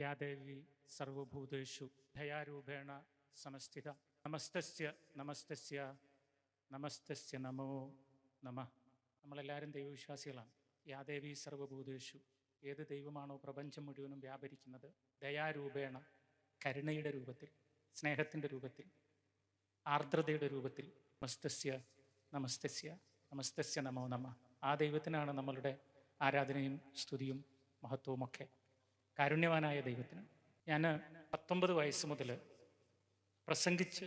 യാദേവി സർവഭൂതേഷു ദയാരൂപേണ സമസ്ഥിത. നമസ്തസ്യ നമസ്തസ്യ നമസ്തസ്യ നമോ നമ. നമ്മളെല്ലാവരും ദൈവവിശ്വാസികളാണ്. യാദേവി സർവഭൂതേഷു. ഏത് ദൈവമാണോ പ്രപഞ്ചം മുഴുവനും വ്യാപരിക്കുന്നത്? ദയാരൂപേണ കരുണയുടെ രൂപത്തിൽ സ്നേഹത്തിന്റെ രൂപത്തിൽ ആർദ്രതയുടെ രൂപത്തിൽ. നമസ്തസ്യ നമസ്തസ്യ നമസ്തസ്യ നമോ നമ. ആ ദൈവത്തിനാണ് നമ്മളുടെ ആരാധനയും സ്തുതിയും മഹത്വവുമൊക്കെ. കാരുണ്യവാനായ ദൈവത്തിന് ഞാൻ പത്തൊമ്പത് വയസ്സ് മുതൽ പ്രസംഗിച്ച്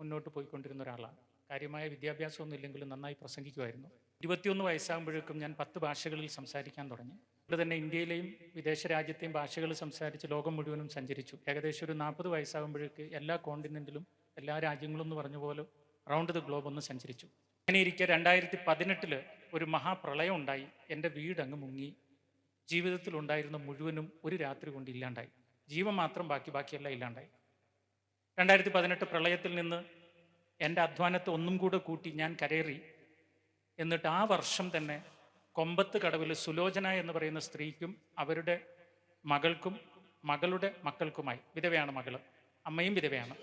മുന്നോട്ട് പോയിക്കൊണ്ടിരുന്ന ഒരാളാണ്. കാര്യമായ വിദ്യാഭ്യാസമൊന്നും ഇല്ലെങ്കിലും നന്നായി പ്രസംഗിക്കുമായിരുന്നു. ഇരുപത്തിയൊന്ന് വയസ്സാകുമ്പോഴേക്കും ഞാൻ പത്ത് ഭാഷകളിൽ സംസാരിക്കാൻ തുടങ്ങി. ഇവിടെ തന്നെ ഇന്ത്യയിലെയും വിദേശ രാജ്യത്തെയും ഭാഷകൾ സംസാരിച്ച് ലോകം മുഴുവനും സഞ്ചരിച്ചു. ഏകദേശം ഒരു നാൽപ്പത് വയസ്സാകുമ്പോഴേക്ക് എല്ലാ കോണ്ടിനെന്റിലും എല്ലാ രാജ്യങ്ങളും എന്ന് പറഞ്ഞ പോലെ റൗണ്ട് ദ ഗ്ലോബ് ഒന്ന് സഞ്ചരിച്ചു. അങ്ങനെ ഇരിക്കെ രണ്ടായിരത്തി പതിനെട്ടിൽ ഒരു മഹാപ്രളയം ഉണ്ടായി. എന്റെ വീട് അങ്ങ് മുങ്ങി. ജീവിതത്തിൽ ഉണ്ടായിരുന്ന മുഴുവനും ഒരു രാത്രി കൊണ്ട് ഇല്ലാണ്ടായി. ജീവൻ മാത്രം ബാക്കി ബാക്കിയെല്ലാം ഇല്ലാണ്ടായി. രണ്ടായിരത്തി പതിനെട്ട് പ്രളയത്തിൽ നിന്ന് എന്റെ അധ്വാനത്തെ ഒന്നും കൂടെ കൂട്ടി ഞാൻ കരേറി. എന്നിട്ട് ആ വർഷം തന്നെ കൊമ്പത്ത് കടവിൽ സുലോചന എന്ന് പറയുന്ന സ്ത്രീക്കും അവരുടെ മകൾക്കും മകളുടെ മക്കൾക്കുമായി. വിധവയാണ് മകൾ. അമ്മയും വിധവയാണ്.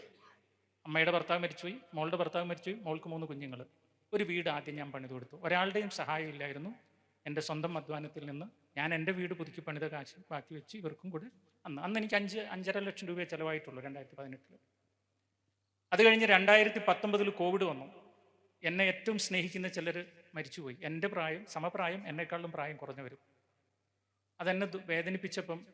അമ്മയുടെ ഭർത്താവ് മരിച്ചുപോയി മോളുടെ ഭർത്താവ് മരിച്ചുപോയി മോൾക്ക് മൂന്ന് കുഞ്ഞുങ്ങൾ ഒരു വീട് ആദ്യം ഞാൻ പണിത് കൊടുത്തു. ഒരാളുടെയും സഹായം ഇല്ലായിരുന്നു. എന്റെ സ്വന്തം അധ്വാനത്തിൽ നിന്ന് ഞാൻ എന്റെ വീട് പുതുക്കി പണിത കാശ് ബാക്കി വെച്ച് ഇവർക്കും കൂടെ അന്ന് അന്ന് എനിക്ക് അഞ്ച് അഞ്ചര ലക്ഷം രൂപയെ ചിലവായിട്ടുള്ളൂ രണ്ടായിരത്തി പതിനെട്ടിൽ അത് കഴിഞ്ഞ് രണ്ടായിരത്തി പത്തൊമ്പതിൽ കോവിഡ് വന്നു. എന്നെ ഏറ്റവും സ്നേഹിക്കുന്ന ചിലർ മരിച്ചുപോയി. എന്റെ പ്രായം സമപ്രായം എന്നെക്കാളും പ്രായം കുറഞ്ഞവരും. അതെന്നെ വേദനിപ്പിച്ചപ്പം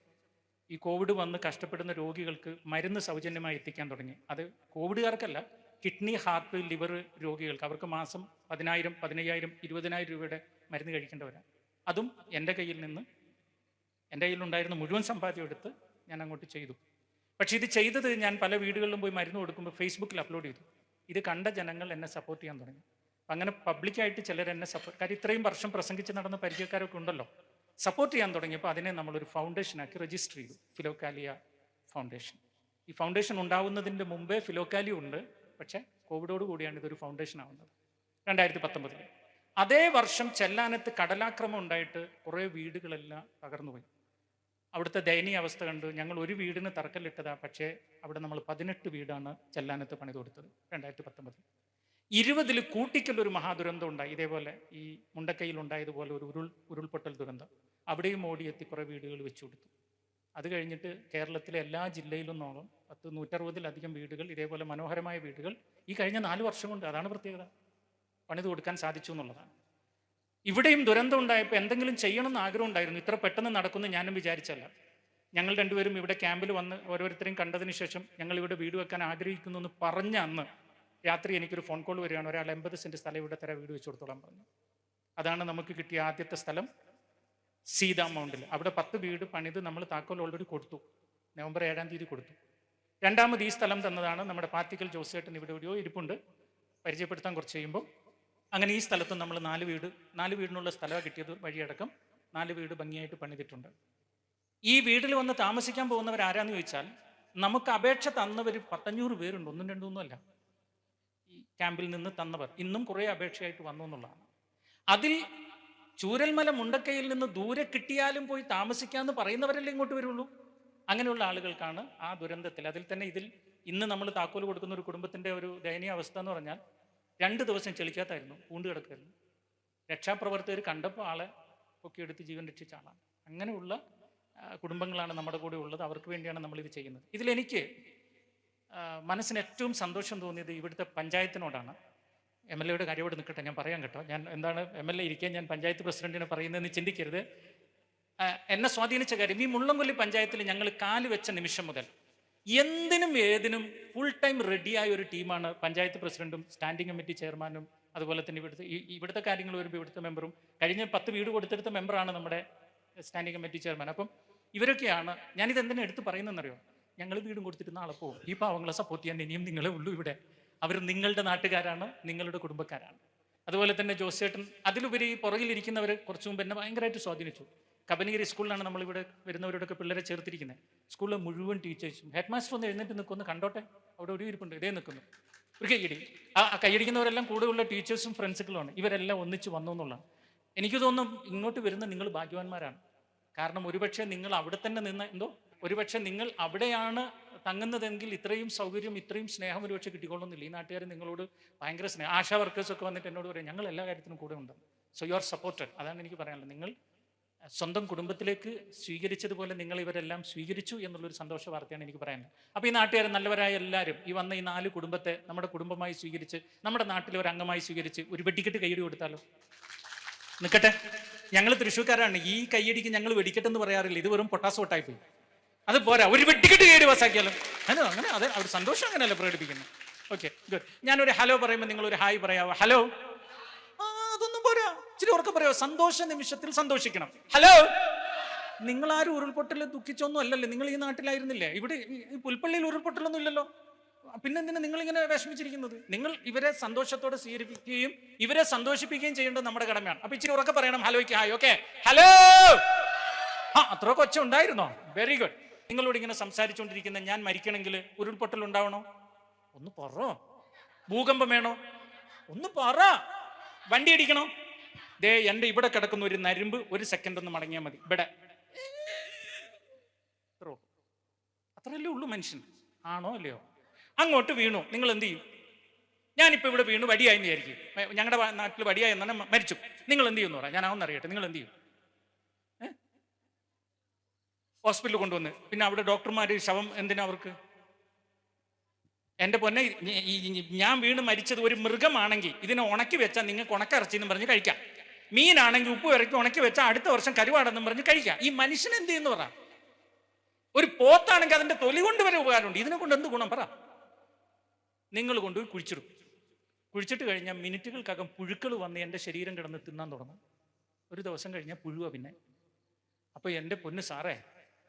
ഈ കോവിഡ് വന്ന് കഷ്ടപ്പെടുന്ന രോഗികൾക്ക് മരുന്ന് സൗജന്യമായി എത്തിക്കാൻ തുടങ്ങി. അത് കോവിഡുകാർക്കല്ല കിഡ്നി ഹാർട്ട് ലിവർ രോഗികൾക്ക്. അവർക്ക് മാസം പതിനായിരം പതിനയ്യായിരം ഇരുപതിനായിരം രൂപയുടെ മരുന്ന് കഴിക്കേണ്ടവരാണ്. അതും എന്റെ കയ്യിൽ നിന്ന് എന്റെ കയ്യിലുണ്ടായിരുന്ന മുഴുവൻ സമ്പാദ്യം എടുത്ത് ഞാൻ അങ്ങോട്ട് ചെയ്തു. പക്ഷേ ഇത് ചെയ്തത് ഞാൻ പല വീടുകളിലും പോയി മരുന്ന് കൊടുക്കുമ്പോൾ ഫേസ്ബുക്കിൽ അപ്ലോഡ് ചെയ്തു. ഇത് കണ്ട ജനങ്ങൾ എന്നെ സപ്പോർട്ട് ചെയ്യാൻ തുടങ്ങി. അങ്ങനെ പബ്ലിക്കായിട്ട് ചിലർ എന്നെ സപ്പോർട്ട് കാര്യം ഇത്രയും വർഷം പ്രസംഗിച്ച് നടന്ന പരിചയക്കാരൊക്കെ ഉണ്ടല്ലോ. സപ്പോർട്ട് ചെയ്യാൻ തുടങ്ങിയപ്പോൾ അതിനെ നമ്മളൊരു ഫൗണ്ടേഷനാക്കി രജിസ്റ്റർ ചെയ്തു. ഫിലോക്കാലിയ ഫൗണ്ടേഷൻ ഈ ഫൗണ്ടേഷൻ ഉണ്ടാവുന്നതിന്റെ മുമ്പേ ഫിലോക്കാലിയ ഉണ്ട്. പക്ഷേ കോവിഡോട് കൂടിയാണ് ഇതൊരു ഫൗണ്ടേഷൻ ആവുന്നത്. രണ്ടായിരത്തി പത്തൊമ്പതിൽ അതേ വർഷം ചെല്ലാനത്ത് കടലാക്രമം ഉണ്ടായിട്ട് കുറേ വീടുകളെല്ലാം തകർന്നുപോയി. അവിടുത്തെ ദയനീയ അവസ്ഥ കണ്ടു. ഞങ്ങൾ ഒരു വീടിന് തറക്കല്ലിട്ടതാ. പക്ഷേ അവിടെ നമ്മൾ പതിനെട്ട് വീടാണ് ചെല്ലാനത്ത് പണി കൊടുത്തത് രണ്ടായിരത്തി പത്തൊമ്പതിൽ ഇരുപതിൽ കൂട്ടിക്കൽ ഒരു മഹാദുരന്തം ഉണ്ടായി. ഇതേപോലെ ഈ മുണ്ടക്കയിൽ ഉണ്ടായതുപോലെ ഒരു ഉരുൾ ഉരുൾപൊട്ടൽ ദുരന്തം. അവിടെയും ഓടിയെത്തി കുറേ വീടുകൾ വെച്ചു കൊടുത്തു. അത് കഴിഞ്ഞിട്ട് കേരളത്തിലെ എല്ലാ ജില്ലയിലും നോളം പത്ത് നൂറ്ററുപതിലധികം വീടുകൾ ഇതേപോലെ മനോഹരമായ വീടുകൾ ഈ കഴിഞ്ഞ നാല് വർഷം കൊണ്ട് അതാണ് പ്രത്യേകത. പണിത് കൊടുക്കാൻ സാധിച്ചു എന്നുള്ളതാണ്. ഇവിടെയും ദുരന്തം ഉണ്ടായപ്പോൾ എന്തെങ്കിലും ചെയ്യണമെന്ന് ആഗ്രഹം ഉണ്ടായിരുന്നു. ഇത്ര പെട്ടെന്ന് നടക്കുമെന്ന് ഞാനും വിചാരിച്ചല്ല. ഞങ്ങൾ രണ്ടുപേരും ഇവിടെ ക്യാമ്പിൽ വന്ന് ഓരോരുത്തരെയും കണ്ടതിന് ശേഷം ഞങ്ങൾ ഇവിടെ വീട് വെക്കാൻ ആഗ്രഹിക്കുന്നു എന്ന് പറഞ്ഞ അന്ന് രാത്രി എനിക്കൊരു ഫോൺ കോൾ വരികയാണ്. ഒരാൾ എൺപത് സെന്റ് സ്ഥലം ഇവിടെ തരാം വീട് വെച്ച് കൊടുത്തോളാൻ പറഞ്ഞു. അതാണ് നമുക്ക് കിട്ടിയ ആദ്യത്തെ സ്ഥലം സീതാ മൗണ്ടിൽ. അവിടെ പത്ത് വീട് പണിത് നമ്മൾ താക്കോൽ ഓൾറെഡി കൊടുത്തു. നവംബർ ഏഴാം തീയതി കൊടുത്തു. രണ്ടാമത് ഈ സ്ഥലം തന്നതാണ് നമ്മുടെ പാത്തിക്കൽ ജോസേട്ടൻ ഇവിടെ എവിടെയോ ഇരിപ്പുണ്ട്. പരിചയപ്പെടുത്താൻ കുറച്ച് കഴിയുമ്പോൾ അങ്ങനെ ഈ സ്ഥലത്ത് നമ്മൾ നാല് വീട് നാല് വീടിനുള്ള സ്ഥലം കിട്ടിയത് വഴിയടക്കം. നാല് വീട് ഭംഗിയായിട്ട് പണിതിട്ടുണ്ട്. ഈ വീട്ടിൽ വന്ന് താമസിക്കാൻ പോകുന്നവർ ആരാന്ന് ചോദിച്ചാൽ നമുക്ക് അപേക്ഷ തന്നവർ പത്തഞ്ഞൂറ് പേരുണ്ട്. ഒന്നും രണ്ടൊന്നും അല്ല. ഈ ക്യാമ്പിൽ നിന്ന് തന്നവർ. ഇന്നും കുറേ അപേക്ഷയായിട്ട് വന്നു എന്നുള്ളതാണ്. അതിൽ ചൂരൽമല മുണ്ടക്കയിൽ നിന്ന് ദൂരെ കിട്ടിയാലും പോയി താമസിക്കാമെന്ന് പറയുന്നവരല്ലേ ഇങ്ങോട്ട് വരുള്ളൂ. അങ്ങനെയുള്ള ആളുകൾക്കാണ് ആ ദുരന്തത്തിൽ. അതിൽ തന്നെ ഇതിൽ ഇന്ന് നമ്മൾ താക്കോൽ കൊടുക്കുന്ന ഒരു കുടുംബത്തിന്റെ ഒരു ദയനീയ അവസ്ഥ എന്ന് പറഞ്ഞാൽ രണ്ട് ദിവസം ചെളിക്കാത്തായിരുന്നു പൂണ്ട് കിടക്കായിരുന്നു രക്ഷാപ്രവർത്തകർ കണ്ടപ്പോൾ ആളെ പൊക്കിയെടുത്ത് ജീവൻ രക്ഷിച്ചാണ് അങ്ങനെയുള്ള കുടുംബങ്ങളാണ് നമ്മുടെ കൂടെ ഉള്ളത്. അവർക്ക് വേണ്ടിയാണ് നമ്മളിത് ചെയ്യുന്നത്. ഇതിലെനിക്ക് മനസ്സിന് ഏറ്റവും സന്തോഷം തോന്നിയത് ഇവിടുത്തെ പഞ്ചായത്തിനോടാണ്. എം എൽ എയുടെ കാര്യം നിൽക്കട്ടെ ഞാൻ പറയാൻ കേട്ടോ. ഞാൻ എന്താണ് എം എൽ എ ഇരിക്കാൻ ഞാൻ പഞ്ചായത്ത് പ്രസിഡന്റിനെ പറയുന്നതെന്ന് ചിന്തിക്കരുത്. എന്നെ സ്വാധീനിച്ച കാര്യം ഈ മുള്ളംകൊല്ലി പഞ്ചായത്തിൽ ഞങ്ങൾ കാൽ വെച്ച നിമിഷം മുതൽ എന്തിനും ഏതിനും ഫുൾ ടൈം റെഡിയായ ഒരു ടീമാണ് പഞ്ചായത്ത് പ്രസിഡന്റും സ്റ്റാൻഡിംഗ് കമ്മിറ്റി ചെയർമാനും അതുപോലെ തന്നെ ഇവിടുത്തെ ഇവിടുത്തെ കാര്യങ്ങൾ വരുമ്പോൾ ഇവിടുത്തെ മെമ്പറും കഴിഞ്ഞ പത്ത് വീട് കൊടുത്തെടുത്ത മെമ്പറാണ് നമ്മുടെ സ്റ്റാൻഡിംഗ് കമ്മിറ്റി ചെയർമാൻ അപ്പം ഇവരൊക്കെയാണ് ഞാനിത് എന്തിനാ എടുത്ത് പറയുന്നതെന്നറിയോ? ഞങ്ങൾ വീടും കൊടുത്തിരുന്ന ആളെ പോകും ഈ പാവങ്ങളെ സപ്പോർട്ട് ചെയ്യാൻ ഇനിയും നിങ്ങളെ ഉള്ളൂ ഇവിടെ. അവർ നിങ്ങളുടെ നാട്ടുകാരാണ് നിങ്ങളുടെ കുടുംബക്കാരാണ്. അതുപോലെ തന്നെ ജോസേട്ടൻ അതിലുപരി പുറകിലിരിക്കുന്നവർ കുറച്ചു മുമ്പ് എന്നെ ഭയങ്കരമായിട്ട് സ്വാധീനിച്ചു. കബനീരി സ്കൂളിലാണ് നമ്മളിവിടെ വരുന്നവരോടൊക്കെ പിള്ളേരെ ചേർത്തിരിക്കുന്നത്. സ്കൂളിലെ മുഴുവൻ ടീച്ചേഴ്സും ഹെഡ് മാസ്റ്റർ ഒന്ന് എഴുന്നേറ്റ് നിൽക്കുന്നു കണ്ടോട്ടെ? അവിടെ ഒരു ഇരിപ്പുണ്ട്. ഇതേ നിൽക്കുന്നു. ഒരു കൈയടി ആ കൈയടിക്കുന്നവരെല്ലാം കൂടെയുള്ള ടീച്ചേഴ്സും ഫ്രണ്ട്സുകളുമാണ് ഇവരെല്ലാം ഒന്നിച്ച് വന്നു എന്നുള്ളതാണ്. എനിക്ക് തോന്നുന്നു ഇങ്ങോട്ട് വരുന്ന നിങ്ങൾ ഭാഗ്യവാന്മാരാണ്. കാരണം ഒരുപക്ഷെ നിങ്ങൾ അവിടെ തന്നെ നിന്ന് എന്തോ? ഒരുപക്ഷെ നിങ്ങൾ അവിടെയാണ് തങ്ങുന്നതെങ്കിൽ ഇത്രയും സൗകര്യം ഇത്രയും സ്നേഹം ഒരുപക്ഷെ കിട്ടിക്കൊള്ളുന്നില്ല. ഈ നാട്ടുകാർ നിങ്ങളോട് ഭയങ്കര സ്നേഹം ആശാ വർക്കേഴ്സൊക്കെ വന്നിട്ട് എന്നോട് പറയും ഞങ്ങൾ എല്ലാ കാര്യത്തിനും കൂടെ ഉണ്ട്. സോ യു ആർ സപ്പോർട്ടഡ് അതാണ് എനിക്ക് പറയാനുള്ളത്. നിങ്ങൾ സ്വന്തം കുടുംബത്തിലേക്ക് സ്വീകരിച്ചതുപോലെ നിങ്ങൾ ഇവരെല്ലാം സ്വീകരിച്ചു എന്നുള്ളൊരു സന്തോഷ വാർത്തയാണ് എനിക്ക് പറയാനുള്ളത്. അപ്പോൾ ഈ നാട്ടുകാർ നല്ലവരായ എല്ലാവരും ഈ വന്ന ഈ നാല് കുടുംബത്തെ നമ്മുടെ കുടുംബമായി സ്വീകരിച്ച് നമ്മുടെ നാട്ടിലെ ഒരു അംഗമായി സ്വീകരിച്ച് ഒരു വെടിക്കെട്ട് കയ്യടി കൊടുത്താലോ? നിൽക്കട്ടെ ഞങ്ങൾ തൃശ്ശൂർക്കാരാണ്. ഈ കയ്യടിക്ക് ഞങ്ങൾ വെടിക്കെട്ട് എന്ന് പറയാറില്ല. ഇത് വെറും പൊട്ടാസ് പൊട്ടായി പോയി. അത് പോരാ. ഒരു വെട്ടിക്കെട്ട് കയറി പാസ്സാക്കിയാലും? അങ്ങനെ അങ്ങനെ അതെ അവർ സന്തോഷം അങ്ങനെയല്ല പ്രകടിപ്പിക്കുന്നത്? ഓക്കെ ഗുഡ് ഞാനൊരു ഹലോ പറയുമ്പോൾ നിങ്ങൾ ഒരു ഹായ് പറയാവോ? ഹലോ? ഇച്ചിരി ഉറക്കെ പറയോ സന്തോഷ നിമിഷത്തിൽ സന്തോഷിക്കണം. ഹലോ നിങ്ങൾ ആരും ഉരുൾപൊട്ടൽ ദുഃഖിച്ചൊന്നും അല്ലല്ലേ. നിങ്ങൾ ഈ നാട്ടിലായിരുന്നില്ലേ? ഇവിടെ ഈ- പുൽപ്പള്ളിയിൽ ഉരുൾപൊട്ടലൊന്നും ഇല്ലല്ലോ. പിന്നെന്തിനാ നിങ്ങൾ ഇങ്ങനെ വിഷമിച്ചിരിക്കുന്നത്? നിങ്ങൾ ഇവരെ സന്തോഷത്തോടെ സ്വീകരിക്കുകയും ഇവരെ സന്തോഷിപ്പിക്കുകയും ചെയ്യേണ്ടത് നമ്മുടെ കടമയാണ്. അപ്പൊ ഇച്ചിരി ഉറക്കെ പറയണം. ഹലോയ്ക്ക് ഹായ് ഓക്കെ ഹലോ ആ അത്ര കൊച്ച ഉണ്ടായിരുന്നോ? വെരി ഗുഡ് നിങ്ങളോട് ഇങ്ങനെ സംസാരിച്ചുകൊണ്ടിരിക്കുന്ന ഞാൻ മരിക്കണമെങ്കിൽ ഉരുൾപൊട്ടൽ ഉണ്ടാവണോ? ഒന്ന് പറ. ഭൂകമ്പം വേണോ? ഒന്ന് പറ. വണ്ടി അടിക്കണോ ദേ എന്റെ ഇവിടെ കിടക്കുന്ന ഒരു നരുമ്പ് ഒരു സെക്കൻഡ് ഒന്ന് മടങ്ങിയാൽ മതി. ഇവിടെ. അത്രയല്ലേ ഉള്ളൂ മനുഷ്യൻ. ആണോ അല്ലയോ? അങ്ങോട്ട് വീണു. നിങ്ങൾ എന്ത് ചെയ്യും? ഞാനിപ്പോൾ ഇവിടെ വീണു വടിയായി വിചാരിക്കും. ഞങ്ങളുടെ നാട്ടിൽ വടിയായി എന്നാണ് മരിച്ചു. നിങ്ങൾ എന്ത് ചെയ്യുമെന്ന് പറയാം. ഞാൻ ആവുന്ന അറിയട്ടെ. നിങ്ങൾ എന്ത് ചെയ്യും? ഹോസ്പിറ്റലിൽ കൊണ്ടുവന്ന്. പിന്നെ അവിടെ ഡോക്ടർമാർ ശവം എന്തിനാ അവർക്ക്? എന്റെ പൊന്നെ ഞാൻ വീണ് മരിച്ചത് ഒരു മൃഗമാണെങ്കിൽ ഇതിനെ ഉണക്കി വെച്ചാൽ നിങ്ങൾക്ക് ഉണക്കിറച്ചി എന്ന് പറഞ്ഞ് കഴിക്കാം. മീനാണെങ്കിൽ ഉപ്പ് ഇറക്കി ഉണക്കി വെച്ചാൽ അടുത്ത വർഷം കരുവാടെന്നും പറഞ്ഞ് കഴിക്കാം. ഈ മനുഷ്യൻ എന്ത് ചെയ്യുന്നു പറ? ഒരു പോത്താണെങ്കിൽ അതിന്റെ തൊലി കൊണ്ട് വരെ ഉപകാരമുണ്ട്. ഇതിനെ കൊണ്ട് എന്ത് ഗുണം പറ? നിങ്ങൾ കൊണ്ടുപോയി കുഴിച്ചിടും. കുഴിച്ചിട്ട് കഴിഞ്ഞാൽ മിനിറ്റുകൾക്കകം പുഴുക്കൾ വന്ന് എന്റെ ശരീരം കിടന്ന് തിന്നാൻ തുടങ്ങും. ഒരു ദിവസം കഴിഞ്ഞാൽ പുഴുവ പിന്നെ. അപ്പോൾ എന്റെ പൊന്ന് സാറേ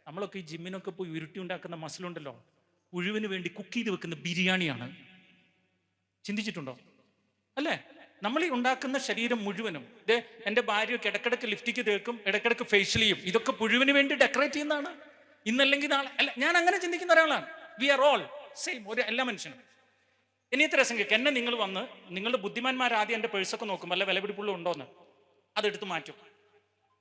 നമ്മളൊക്കെ ഈ ജിമ്മിനൊക്കെ പോയി ഉരുട്ടി ഉണ്ടാക്കുന്ന മസിലുണ്ടല്ലോ. പുഴുവിന് വേണ്ടി കുക്ക് ചെയ്ത് വെക്കുന്ന ബിരിയാണിയാണ്. ചിന്തിച്ചിട്ടുണ്ടോ? അല്ലേ? നമ്മൾ ഈ ഉണ്ടാക്കുന്ന ശരീരം മുഴുവനും ദേ എന്റെ ഭാര്യയൊക്കെ ഇടക്കിടക്ക് ലിഫ്റ്റിക്ക് തേക്കും ഇടക്കിടക്ക് ഫേഷ്യൽ ചെയ്യും. ഇതൊക്കെ പുഴുവിന് വേണ്ടി ഡെക്കറേറ്റ് ചെയ്യുന്നതാണ്. ഇന്നല്ലെങ്കിൽ നാളെ അല്ല ഞാൻ അങ്ങനെ ചിന്തിക്കുന്ന ഒരാളാണ്. വി ആർ ഓൾ സെയിം ഒരു എല്ലാ മനുഷ്യനും. ഇനി ഇത്ര രസം കേൾക്ക്. എന്നെ നിങ്ങൾ വന്ന് നിങ്ങളുടെ ബുദ്ധിമാന്മാർ ആദ്യം എന്റെ പേഴ്സൊക്കെ നോക്കും വല്ല വിലപിടിപ്പുള്ള ഉണ്ടോയെന്ന് അതെടുത്ത് മാറ്റും.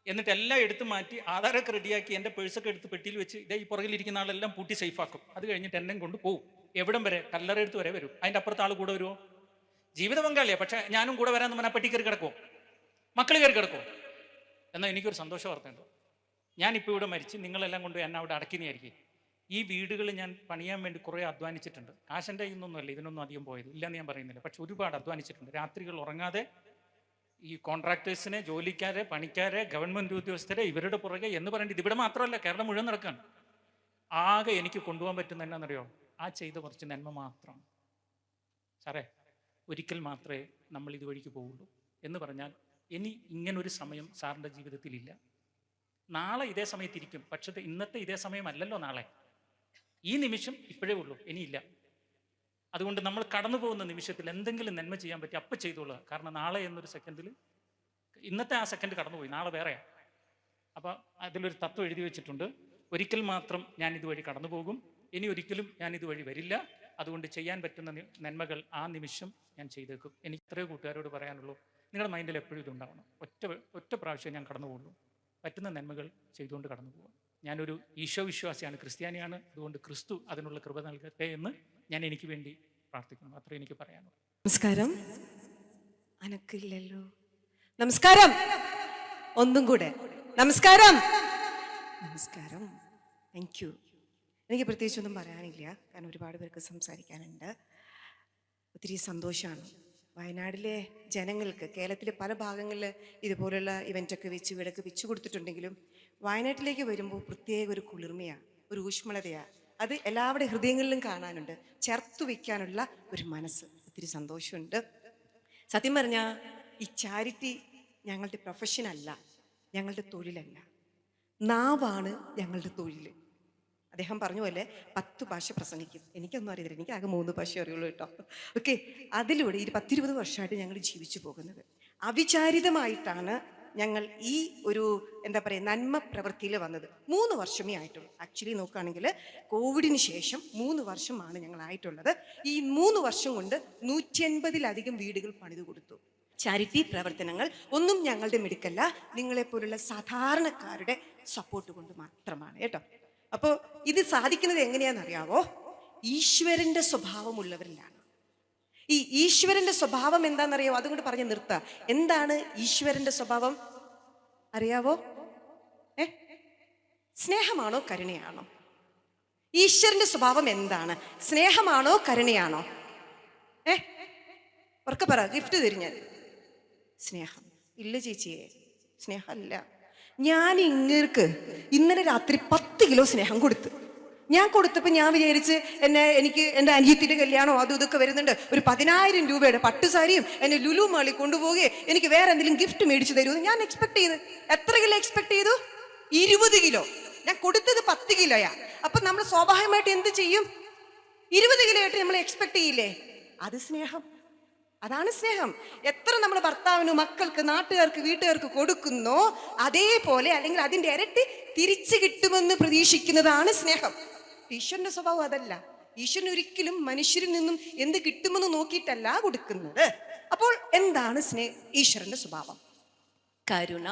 എന്നിട്ട് എല്ലാം എടുത്ത് മാറ്റി ആധാരമൊക്കെ റെഡിയാക്കി എന്റെ പേഴ്സൊക്കെ എടുത്ത് പെട്ടിയിൽ വെച്ച് ഇതേ ഈ പുറകിലിരിക്കുന്ന ആളെല്ലാം പൂട്ടി സേഫാക്കും അത് കഴിഞ്ഞിട്ട് എന്നെ കൊണ്ട് പോകും എവിടം വരെ കല്ലറെടുത്ത് വരെ വരും. അതിന്റെ അപ്പുറത്ത് ആൾ കൂടെ വരുമോ ജീവിത പങ്കാളിയാ പക്ഷെ ഞാനും കൂടെ വരാമെന്ന് പറഞ്ഞാൽ പെട്ടി കയറി കിടക്കുമോ മക്കൾ കയറി കിടക്കുമോ എന്നാൽ എനിക്കൊരു സന്തോഷ ഞാൻ ഞാനിപ്പോൾ ഇവിടെ മരിച്ച് നിങ്ങളെല്ലാം കൊണ്ട് എന്നെ അവിടെ അടക്കിനെയായിരിക്കും ഈ വീടുകൾ ഞാൻ പണിയാൻ വേണ്ടി കുറേ അധ്വാനിച്ചിട്ടുണ്ട്. കാശന്റെ ഇന്നൊന്നുമല്ല ഇതിനൊന്നും അധികം പോയത്. ഇല്ലെന്ന് ഞാൻ പറയുന്നില്ല. പക്ഷെ ഒരുപാട് അധ്വാനിച്ചിട്ടുണ്ട്. രാത്രികൾ ഉറങ്ങാതെ ഈ കോൺട്രാക്ടേഴ്സിനെ ജോലിക്കാരെ പണിക്കാരെ ഗവൺമെന്റ് ഉദ്യോഗസ്ഥരെ ഇവരുടെ പുറകെ എന്ന് പറഞ്ഞിട്ട് ഇവിടെ മാത്രമല്ല കേരളം മുഴുവൻ നടക്കുകയാണ് ആകെ എനിക്ക് കൊണ്ടുപോകാൻ പറ്റുന്ന എന്നാണെന്നറിയോ ആ ചെയ്ത കുറച്ച് നന്മ മാത്രമാണ് സാറേ ഒരിക്കൽ മാത്രമേ നമ്മൾ ഇതുവഴിക്ക് പോവുള്ളൂ എന്ന് പറഞ്ഞാൽ ഇനി ഇങ്ങനൊരു സമയം സാറിന്റെ ജീവിതത്തിലില്ല. നാളെ ഇതേ സമയത്തിരിക്കും. പക്ഷേ ഇന്നത്തെ ഇതേ സമയമല്ലല്ലോ നാളെ. ഈ നിമിഷം ഇപ്പോഴേ ഉള്ളൂ ഇനിയില്ല. അതുകൊണ്ട് നമ്മൾ കടന്നു പോകുന്ന നിമിഷത്തിൽ എന്തെങ്കിലും നന്മ ചെയ്യാൻ പറ്റി അപ്പം ചെയ്തോളുക. കാരണം നാളെ എന്നൊരു സെക്കൻഡിൽ ഇന്നത്തെ ആ സെക്കൻഡ് കടന്നുപോയി നാളെ വേറെയാണ് അപ്പോൾ അതിലൊരു തത്വം എഴുതി വെച്ചിട്ടുണ്ട്. ഒരിക്കൽ മാത്രം ഞാൻ ഇതുവഴി കടന്നു പോകും ഇനി ഒരിക്കലും ഞാൻ ഇതുവഴി വരില്ല. അതുകൊണ്ട് ചെയ്യാൻ പറ്റുന്ന നന്മകൾ ആ നിമിഷം ഞാൻ ചെയ്തേക്കും. എനിക്ക് ഇത്രയോ കൂട്ടുകാരോട് പറയാനുള്ളൂ നിങ്ങളുടെ മൈൻഡിൽ എപ്പോഴും ഇതുണ്ടാവണം. ഒറ്റ ഒറ്റ പ്രാവശ്യം ഞാൻ കടന്നു പോകുള്ളൂ. പറ്റുന്ന നന്മകൾ ചെയ്തുകൊണ്ട് കടന്നു പോകാം ഞാനൊരു ഈശോ വിശ്വാസിയാണ് ക്രിസ്ത്യാനിയാണ്. അതുകൊണ്ട് ക്രിസ്തു അതിനുള്ള കൃപ നൽകട്ടെ എന്ന് ഞാൻ എനിക്ക് വേണ്ടി പ്രാർത്ഥിക്കുന്നു. അത്രേ എനിക്ക് പറയാനുള്ളൂ. നമസ്കാരം. അനക്കില്ലല്ലോ. നമസ്കാരം. ഒന്നും കൂടെ. നമസ്കാരം. നമസ്കാരം. താങ്ക് യു എനിക്ക് പ്രത്യേകിച്ചൊന്നും പറയാനില്ല. കാരണം ഒരുപാട് പേർക്ക് സംസാരിക്കാനുണ്ട്. ഒത്തിരി സന്തോഷമാണ് വയനാടിലെ ജനങ്ങൾക്ക് കേരളത്തിലെ പല ഭാഗങ്ങളിൽ ഇതുപോലുള്ള ഇവന്റൊക്കെ വെച്ച് ഇവിടെയൊക്കെ വെച്ച് കൊടുത്തിട്ടുണ്ടെങ്കിലും വയനാട്ടിലേക്ക് വരുമ്പോൾ പ്രത്യേക ഒരു കുളിർമയാണ് ഒരു ഊഷ്മളതയാണ് അത് എല്ലാവരുടെ ഹൃദയങ്ങളിലും കാണാനുണ്ട്. ചേർത്തു വയ്ക്കാനുള്ള ഒരു മനസ്സ്. ഒത്തിരി സന്തോഷമുണ്ട്. സത്യം പറഞ്ഞാൽ ഈ ചാരിറ്റി ഞങ്ങളുടെ പ്രൊഫഷനല്ല ഞങ്ങളുടെ തൊഴിലല്ല. നാവാണ് ഞങ്ങളുടെ തൊഴിൽ അദ്ദേഹം പറഞ്ഞ പോലെ പത്ത് ഭാഷ പ്രസംഗിക്കും. എനിക്കൊന്നും അറിയില്ല എനിക്ക് ആകെ മൂന്ന് ഭാഷ അറിയുള്ളൂ കേട്ടോ. ഓക്കെ അതിലൂടെ ഈ പത്തിരുപത് വർഷമായിട്ട് ഞങ്ങൾ ജീവിച്ചു പോകുന്നത്. അവിചാരിതമായിട്ടാണ് ഞങ്ങൾ ഈ ഒരു എന്താ പറയുക നന്മ പ്രവൃത്തിയിൽ വന്നത്. മൂന്ന് വർഷമേ ആയിട്ടുള്ളൂ. ആക്ച്വലി നോക്കുകയാണെങ്കിൽ കോവിഡിന് ശേഷം മൂന്ന് വർഷമാണ് ഞങ്ങൾ ആയിട്ടുള്ളത്. ഈ മൂന്ന് വർഷം കൊണ്ട് നൂറ്റി അൻപതിലധികം വീടുകൾ പണിതു കൊടുത്തു. ചാരിറ്റി പ്രവർത്തനങ്ങൾ ഒന്നും ഞങ്ങളുടെ മിടുക്കല്ല. നിങ്ങളെപ്പോലുള്ള സാധാരണക്കാരുടെ സപ്പോർട്ട് കൊണ്ട് മാത്രമാണ് കേട്ടോ. അപ്പോൾ ഇത് സാധിക്കുന്നത് എങ്ങനെയാണെന്നറിയാവോ? ഈശ്വരന്റെ സ്വഭാവമുള്ളവരിലാണ്. ഈ ഈശ്വരന്റെ സ്വഭാവം എന്താണെന്നറിയാവോ? അതുകൊണ്ട് പറഞ്ഞ് നിർത്തുക എന്താണ് ഈശ്വരന്റെ സ്വഭാവം? അറിയാവോ? ഏ? സ്നേഹമാണോ കരുണയാണോ? ഈശ്വരന്റെ സ്വഭാവം എന്താണ്? സ്നേഹമാണോ കരുണയാണോ? ഏ? ഉറക്കെ പറ ഗിഫ്റ്റ് തരും ഞാൻ. സ്നേഹം. ഇല്ല ചേച്ചിയെ സ്നേഹമല്ല. ഞാൻ ഇങ്ങേർക്ക് ഇന്നലെ രാത്രി പത്ത് കിലോ സ്നേഹം കൊടുത്തു. ഞാൻ കൊടുത്തപ്പോൾ ഞാൻ വിചാരിച്ച് എന്നെ എനിക്ക് എന്റെ അനിയത്തിന്റെ കല്യാണോ അതും ഇതൊക്കെ വരുന്നുണ്ട്. ഒരു പതിനായിരം രൂപയുടെ പട്ടുസാരിയും എന്നെ ലുലു മാളി കൊണ്ടുപോകുകയും എനിക്ക് വേറെ എന്തെങ്കിലും ഗിഫ്റ്റ് മേടിച്ചു തരുമെന്ന് ഞാൻ എക്സ്പെക്ട് ചെയ്ത്. എത്ര കിലോ എക്സ്പെക്ട് ചെയ്തു? ഇരുപത് കിലോ. ഞാൻ കൊടുത്തത് പത്ത് കിലോയാ. അപ്പൊ നമ്മൾ സ്വാഭാവികമായിട്ട് എന്ത് ചെയ്യും? ഇരുപത് കിലോ ആയിട്ട് നമ്മൾ എക്സ്പെക്ട് ചെയ്യില്ലേ? അത് സ്നേഹം. അതാണ് സ്നേഹം. എത്ര നമ്മൾ ഭർത്താവിന് മക്കൾക്ക് നാട്ടുകാർക്ക് വീട്ടുകാർക്ക് കൊടുക്കുന്നോ അതേപോലെ അല്ലെങ്കിൽ അതിന്റെ ഇരട്ടി തിരിച്ചു കിട്ടുമെന്ന് പ്രതീക്ഷിക്കുന്നതാണ് സ്നേഹം. ഈശ്വരന്റെ സ്വഭാവം അതല്ല. ഈശ്വരൻ ഒരിക്കലും മനുഷ്യരിൽ നിന്നും എന്ത് കിട്ടുമെന്ന് നോക്കിയിട്ടല്ല കൊടുക്കുന്നത്. അപ്പോൾ എന്താണ് സ്നേഹ ഈശ്വരന്റെ സ്വഭാവം? കരുണ.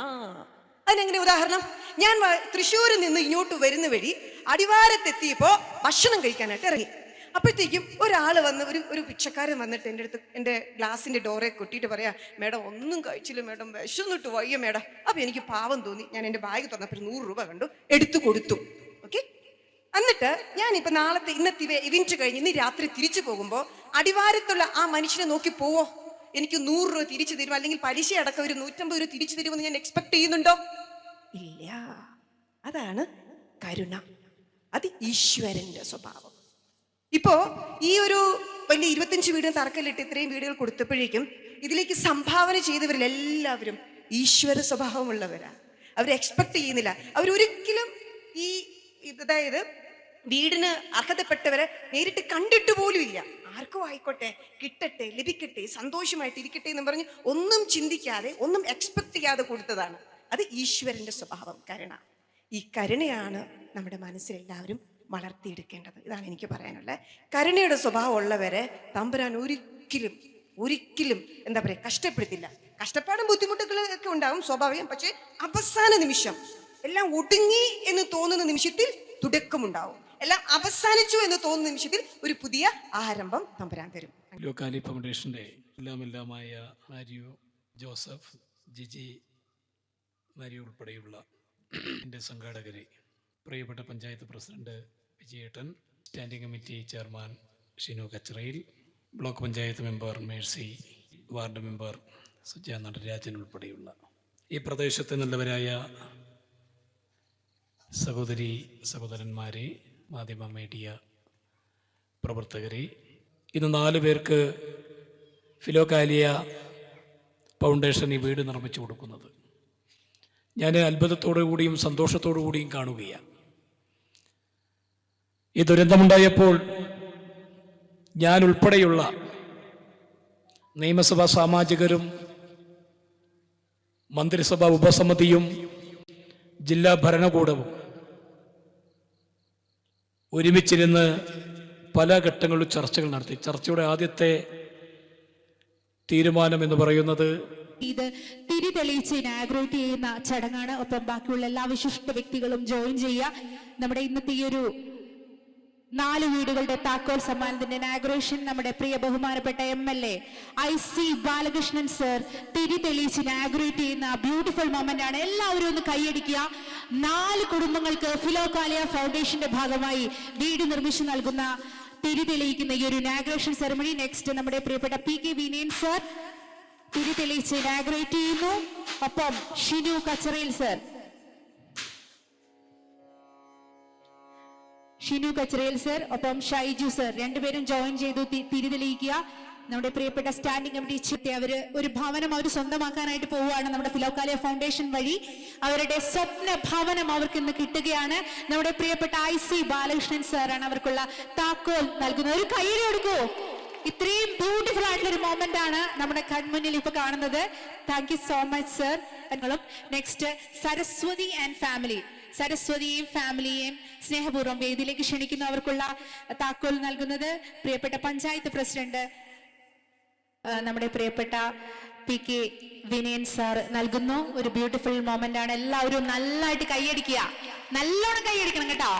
അതിനെങ്ങനെ ഉദാഹരണം? ഞാൻ തൃശ്ശൂരിൽ നിന്ന് ഇങ്ങോട്ട് വരുന്ന വഴി അടിവാരത്തെത്തിയപ്പോ ഭക്ഷണം കഴിക്കാനായിട്ട് ഇറങ്ങി. അപ്പോഴത്തേക്കും ഒരാൾ വന്ന് ഒരു ഒരു ഭിക്ഷക്കാരൻ വന്നിട്ട് എന്റെ അടുത്ത് എന്റെ ഗ്ലാസിന്റെ ഡോറെ കൊട്ടിയിട്ട് പറയാ മേഡം ഒന്നും കഴിച്ചില്ല മേഡം വിശന്നിട്ട് വയ്യ മേഡം. അപ്പം എനിക്ക് പാവം തോന്നി. ഞാൻ എന്റെ ബാഗ് തുറന്നപ്പോൾ ഒരു നൂറ് രൂപ കണ്ടു എടുത്തു കൊടുത്തു. ഓക്കെ? എന്നിട്ട് ഞാനിപ്പോൾ നാളത്തെ ഇന്നത്തെ ഇവ- ഇവന്റ് കഴിഞ്ഞ് ഇന്ന് രാത്രി തിരിച്ചു പോകുമ്പോൾ അടിവാരത്തുള്ള ആ മനുഷ്യനെ നോക്കി പോവോ? എനിക്ക് നൂറ് രൂപ തിരിച്ചു തരും അല്ലെങ്കിൽ പലിശ അടക്കം ഒരു നൂറ്റമ്പത് രൂപ തിരിച്ചു തരുമെന്ന് ഞാൻ എക്സ്പെക്ട് ചെയ്യുന്നുണ്ടോ? ഇല്ല. അതാണ് കരുണ. അത് ഈശ്വരന്റെ സ്വഭാവം. ഇപ്പോ ഈ ഒരു വലിയ ഇരുപത്തഞ്ച് വീടും തറക്കല്ലിട്ട് ഇത്രയും വീടുകൾ കൊടുത്തപ്പോഴേക്കും ഇതിലേക്ക് സംഭാവന ചെയ്തവരിൽ എല്ലാവരും ഈശ്വര സ്വഭാവമുള്ളവരാ. അവർ എക്സ്പെക്ട് ചെയ്യുന്നില്ല. അവരൊരിക്കലും ഈ അതായത് വീടിന് അർഹതപ്പെട്ടവരെ നേരിട്ട് കണ്ടിട്ട് പോലും ഇല്ല. ആർക്കും ആയിക്കോട്ടെ കിട്ടട്ടെ ലഭിക്കട്ടെ സന്തോഷമായിട്ട് ഇരിക്കട്ടെ എന്ന് പറഞ്ഞ് ഒന്നും ചിന്തിക്കാതെ ഒന്നും എക്സ്പെക്ട് ചെയ്യാതെ കൊടുത്തതാണ്. അത് ഈശ്വരന്റെ സ്വഭാവം കരുണ. ഈ കരുണയാണ് നമ്മുടെ മനസ്സിൽ എല്ലാവരും വളർത്തിയെടുക്കേണ്ടത്. ഇതാണ് എനിക്ക് പറയാനുള്ളത്. കരുണയുടെ സ്വഭാവം ഉള്ളവരെ തമ്പുരാൻ ഒരിക്കലും ഒരിക്കലും എന്താ പറയുക കഷ്ടപ്പെടുത്തില്ല. കഷ്ടപ്പാടും ബുദ്ധിമുട്ടുകളും ഒക്കെ ഉണ്ടാവും സ്വാഭാവികം പക്ഷേ അവസാന നിമിഷം എല്ലാം ഒടുങ്ങി എന്ന് തോന്നുന്ന നിമിഷത്തിൽ തുടക്കമുണ്ടാവും. എല്ലാം അവസാനിച്ചു എന്ന് തോന്നുന്ന നിമിഷത്തിൽ ഒരു പുതിയ ആരംഭം തമ്പുരാൻ തരും. ലോക്കാലി ഫൗണ്ടേഷന്റെ എല്ലാമെല്ലാമായ ആര്യു ജോസഫ് ജിജി മാരി ഉൾപ്പെടെയുള്ള എന്റെ സംഘാടകരെ പ്രിയപ്പെട്ട panchayat president വിജയേട്ടൻ standing committee chairman Shinu Kacharayil block panchayat member Mercy ward member Suja Natarajan ഉൾപ്പെടെയുള്ള ഈ പ്രദേശത്തെ നല്ലവരായ സഹോദരി സഹോദരന്മാരെ മാധ്യമ മീഡിയ പ്രവർത്തകരെ ഇന്ന് നാല് പേർക്ക് ഫിലോകാലിയ ഫൗണ്ടേഷൻ ഈ വീട് നിർമ്മിച്ചു കൊടുക്കുന്നത്. ഞാൻ അത്ഭുതത്തോടു കൂടിയും സന്തോഷത്തോടു കൂടിയും കാണുകയാണ്. ഈ ദുരന്തമുണ്ടായപ്പോൾ ഞാൻ ഉൾപ്പെടെയുള്ള നിയമസഭാ സാമാജികരും മന്ത്രിസഭാ ഉപസമിതിയും ജില്ലാ ഭരണകൂടവും ഒരുമിച്ചിരുന്ന് പല ഘട്ടങ്ങളിലും ചർച്ചകൾ നടത്തി. ചർച്ചയുടെ ആദ്യത്തെ തീരുമാനം എന്ന് പറയുന്നത് ഇത് തിരി തെളിയിച്ച് ഇനാഗ്രേറ്റ് ചെയ്യുന്ന ചടങ്ങാണ്. ഒപ്പം ബാക്കിയുള്ള എല്ലാ വിശിഷ്ട വ്യക്തികളും ജോയിൻ ചെയ്യുക. നമ്മുടെ ഇന്നത്തെ ഈ ഒരു നാല് വീടുകളുടെ താക്കോൽ സമ്മാനത്തിന്റെ ഇനാഗ്രേഷൻ നമ്മുടെ പ്രിയ ബഹുമാനപ്പെട്ട M L A I C Balakrishnan sir തിരി തെളിയിച്ച് ഇനാഗ്രേറ്റ് ചെയ്യുന്ന ബ്യൂട്ടിഫുൾ മൊമെന്റ് ആണ്. എല്ലാവരും ഒന്ന് കൈയടിക്കുക. നാല് കുടുംബങ്ങൾക്ക് ഫിലോകാലിയ ഫൗണ്ടേഷന്റെ ഭാഗമായി വീട് നിർമ്മിച്ചു നൽകുന്ന തിരി തെളിയിക്കുന്ന ഈ ഒരു ഇനാഗ്രേഷൻ സെറമണി നെക്സ്റ്റ് നമ്മുടെ പ്രിയപ്പെട്ട പി കെ വിനയൻ സർ തിരി തെളിയിച്ച് ഇനാഗ്രേറ്റ് ചെയ്യുന്നു. ഒപ്പം ഷിനു കച്ചറയിൽ സർ ഷിനു കച്ചറയിൽ സർ ഒപ്പം ഷൈജു സർ രണ്ടുപേരും ജോയിൻ ചെയ്തു തിരിതെളിയിക്കുക. നമ്മുടെ പ്രിയപ്പെട്ട സ്റ്റാൻഡിംഗ് കമ്മിറ്റി ചിട്ടി അവർ ഒരു ഭവനം അവർ സ്വന്തമാക്കാനായിട്ട് പോവുകയാണ് നമ്മുടെ ഫിലോക്കാലിയ ഫൗണ്ടേഷൻ വഴി. അവരുടെ സ്വപ്ന ഭവനം അവർക്ക് ഇന്ന് കിട്ടുകയാണ്. നമ്മുടെ പ്രിയപ്പെട്ട ഐ സി ബാലകൃഷ്ണൻ സാറാണ് അവർക്കുള്ള താക്കോൽ നൽകുന്നത്. ഒരു കയ്യിൽ കൊടുക്കൂ. ഇത്രയും ബ്യൂട്ടിഫുൾ ആയിട്ടുള്ള ഒരു മൊമെന്റ് ആണ് നമ്മുടെ കൺമുന്നിൽ ഇപ്പൊ കാണുന്നത്. Thank you so much sir next Saraswathi and family സരസ്വതിയെയും ഫാമിലിയെയും സ്നേഹപൂർവം വേദിയിലേക്ക് ക്ഷണിക്കുന്നു അവർക്കുള്ള താക്കോൽ നൽകുന്നത് പ്രിയപ്പെട്ട പഞ്ചായത്ത് പ്രസിഡന്റ് നമ്മുടെ പ്രിയപ്പെട്ട പി കെ വിനയൻ സാർ നൽകുന്നു. ഒരു ബ്യൂട്ടിഫുൾ മൊമെന്റ് ആണ് എല്ലാവരും നല്ലതായിട്ട് കൈയടിക്കുക. നല്ലോണം കൈയടിക്കണം കേട്ടോ.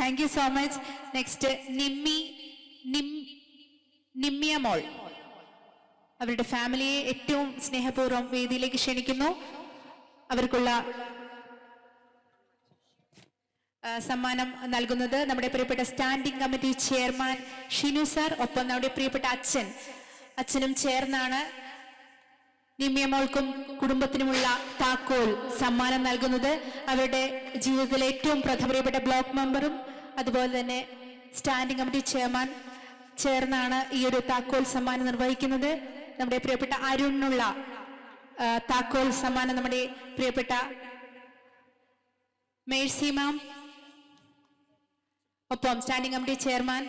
Thank you so much next Nimmi നിമ്മിയ മോൾ. അവരുടെ ഫാമിലിയെ ഏറ്റവും സ്നേഹപൂർവം വേദിയിലേക്ക് ക്ഷണിക്കുന്നു. അവർക്കുള്ള സമ്മാനം നൽകുന്നത് നമ്മുടെ പ്രിയപ്പെട്ട standing committee chairman Shinu sir ഒപ്പം നമ്മുടെ പ്രിയപ്പെട്ട അച്ഛൻ. അച്ഛനും ചേർന്നാണ് നിമ്യമോൾക്കും കുടുംബത്തിനുമുള്ള താക്കോൽ സമ്മാനം നൽകുന്നത്. അവരുടെ ജീവിതത്തിലെ ഏറ്റവും പ്രധാനപ്പെട്ട ബ്ലോക്ക് മെമ്പറും അതുപോലെ തന്നെ സ്റ്റാൻഡിംഗ് കമ്മിറ്റി ചെയർമാൻ ചേർന്നാണ് ഈ ഒരു താക്കോൽ സമ്മാനം നിർവഹിക്കുന്നത്. നമ്മുടെ പ്രിയപ്പെട്ട അരുണിനുള്ള താക്കോൽ സമ്മാനം നമ്മുടെ പ്രിയപ്പെട്ട മേഴ്സി മാം ഒപ്പം സ്റ്റാൻഡിംഗ് കമ്മിറ്റി ചെയർമാൻ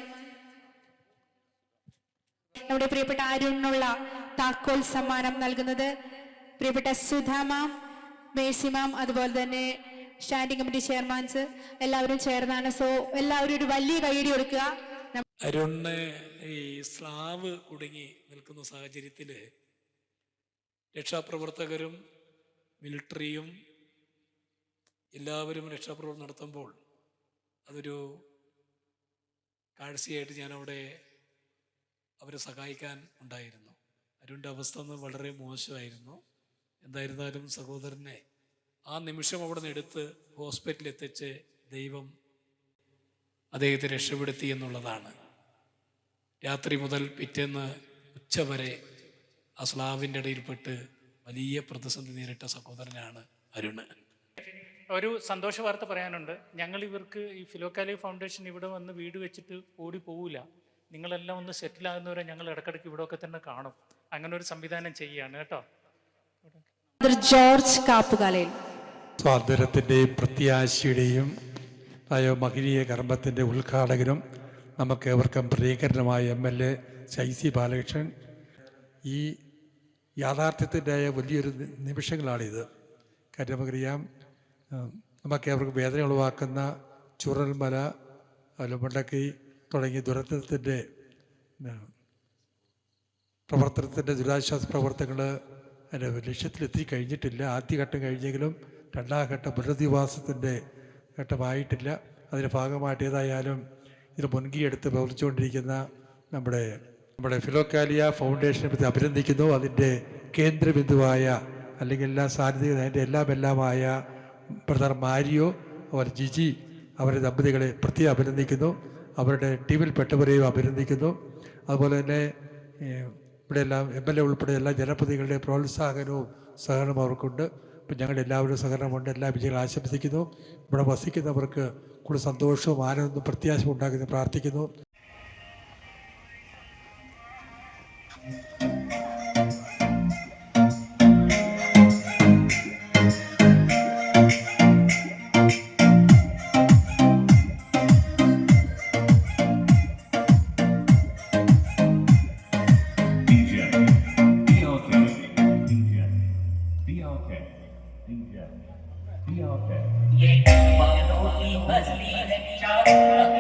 നമ്മുടെ പ്രിയപ്പെട്ട അരുണിനുള്ള താക്കോൽ സമ്മാനം നൽകുന്നത് പ്രിയപ്പെട്ട സുധാമാം മേസിമാം അതുപോലെ തന്നെ സ്റ്റാൻഡിംഗ് കമ്മിറ്റി ചെയർമാൻസ് എല്ലാവരും ചേർന്നാണ്. സോ എല്ലാവരും ഒരു വലിയ കൈയടി കൊടുക്കുക. അരുണ് ഈ സ്ലാവ് കുടുങ്ങി നിൽക്കുന്ന സാഹചര്യത്തിൽ രക്ഷാപ്രവർത്തകരും മിലിട്ടറിയും എല്ലാവരും രക്ഷാപ്രവർത്തനം നടത്തുമ്പോൾ അതൊരു കാഴ്ചയായിട്ട് ഞാനവിടെ അവരെ സഹായിക്കാൻ ഉണ്ടായിരുന്നു. അരുണിന്റെ അവസ്ഥ ഒന്ന് വളരെ മോശമായിരുന്നു. എന്തായിരുന്നാലും സഹോദരനെ ആ നിമിഷം അവിടെ നിന്ന് എടുത്ത് ഹോസ്പിറ്റലിൽ എത്തിച്ച് ദൈവം അദ്ദേഹത്തെ രക്ഷപ്പെടുത്തി എന്നുള്ളതാണ്. രാത്രി മുതൽ പിറ്റേന്ന് ഉച്ചവരെ ആ സ്ലാവിന്റെ ഇടയിൽപ്പെട്ട് വലിയ പ്രതിസന്ധി നേരിട്ട സഹോദരനാണ് അരുണ് ഒരു സന്തോഷ വാർത്ത പറയാനുണ്ട്. ഞങ്ങൾ ഇവർക്ക് ഈ ഫിലോക്കാലി ഫൗണ്ടേഷൻ ഇവിടെ വന്ന് വീട് വെച്ചിട്ട് ഓടി പോവില്ല നിങ്ങളെല്ലാം ഒന്ന് സെറ്റിൽ ആകുന്നവരെ ഞങ്ങൾ ഇടയ്ക്കിടയ്ക്ക് ഇവിടെയൊക്കെ തന്നെ കാണും. അങ്ങനെ ഒരു സംവിധാനം ചെയ്യുകയാണ് കേട്ടോ. ജോർജ് കാപ്പുകാലയിൽ സ്വാതന്ത്ര്യത്തിന്റെയും പ്രത്യാശയുടെയും മഹനീയ കർമ്മത്തിന്റെ ഉദ്ഘാടകനും നമുക്ക് ഏവർക്കും പ്രിയകരനുമായ എം എൽ എ ശൈസി ബാലകൃഷ്ണൻ. ഈ യാഥാർത്ഥ്യത്തിന്റെ വലിയൊരു നിമിഷങ്ങളാണിത്. കാര്യം നമുക്കറിയാം നമുക്ക് അവർക്ക് വേദന ഉളവാക്കുന്ന ചുരൽമല അലുമുണ്ടക്കി തുടങ്ങിയ ദുരന്തത്തിന്റെ പ്രവർത്തനത്തിന്റെ ദുരിതാശ്വാസ പ്രവർത്തനങ്ങൾ അതിന്റെ ലക്ഷ്യത്തിലെത്തി കഴിഞ്ഞിട്ടില്ല. ആദ്യഘട്ടം കഴിഞ്ഞെങ്കിലും രണ്ടാം ഘട്ടം പുനരധിവാസത്തിന്റെ ഘട്ടമായിട്ടില്ല. അതിന്റെ ഭാഗമായിട്ട് ഏതായാലും ഇത് മുൻകിയെടുത്ത് പ്രവർത്തിച്ചുകൊണ്ടിരിക്കുന്ന നമ്മുടെ നമ്മുടെ ഫിലോക്കാലിയ ഫൗണ്ടേഷനെ പറ്റി അഭിനന്ദിക്കുന്നു. അതിന്റെ കേന്ദ്രബിന്ദുവായ അല്ലെങ്കിൽ എല്ലാ സാധ്യതയും അതിന്റെ എല്ലാം എല്ലാമായ ബ്രദർ മാരിയോ അവർ ജിജി അവരുടെ ദമ്പതികളെ പ്രത്യേകം അഭിനന്ദിക്കുന്നു. അവരുടെ ടീമിൽപ്പെട്ടവരെയും അഭിനന്ദിക്കുന്നു. അതുപോലെ തന്നെ ഇവിടെയെല്ലാം എം എൽ എ ഉൾപ്പെടെ എല്ലാ ജനപ്രതികളുടെ പ്രോത്സാഹനവും സഹകരണവും അവർക്കുണ്ട്. അപ്പം ഞങ്ങളുടെ എല്ലാവരും സഹകരണമുണ്ട്. എല്ലാ വിജയങ്ങളും ആശംസിക്കുന്നു. ഇവിടെ വസിക്കുന്നവർക്ക് കൂടുതൽ സന്തോഷവും ആനന്ദവും പ്രത്യാശയും ഉണ്ടാക്കുന്നു പ്രാർത്ഥിക്കുന്നു. ये मानो की मस्ती है चारों